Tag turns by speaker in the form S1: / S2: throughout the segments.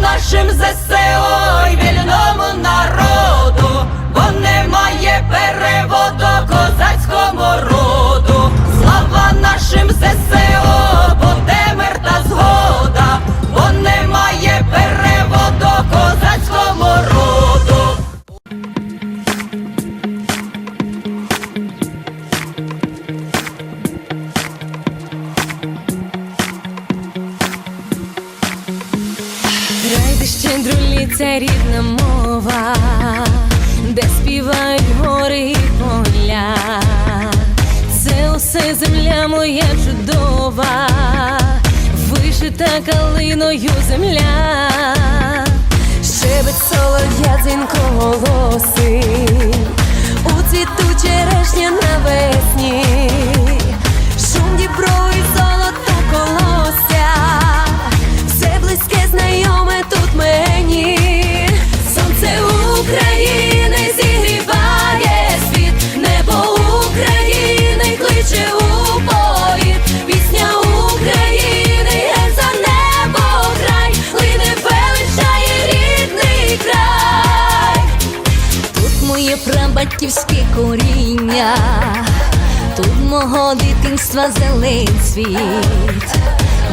S1: нашим ЗСО і вільному народу,
S2: де щедрулі це рідна мова, де співають гори і поля. Це усе земля моя чудова, вишита калиною земля, щебет солов'я дзвінко моє прабатьківське коріння, тут мого дитинства зелень світ,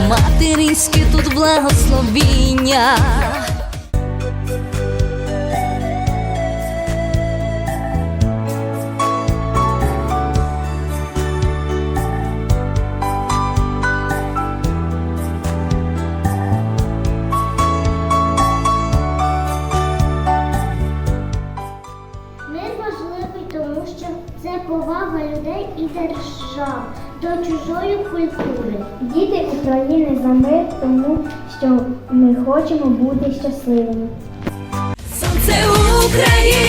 S2: материнське тут благословіння.
S3: Повага людей і держав до чужої культури. Діти України за мир, тому що ми хочемо бути щасливими.
S2: Сонце України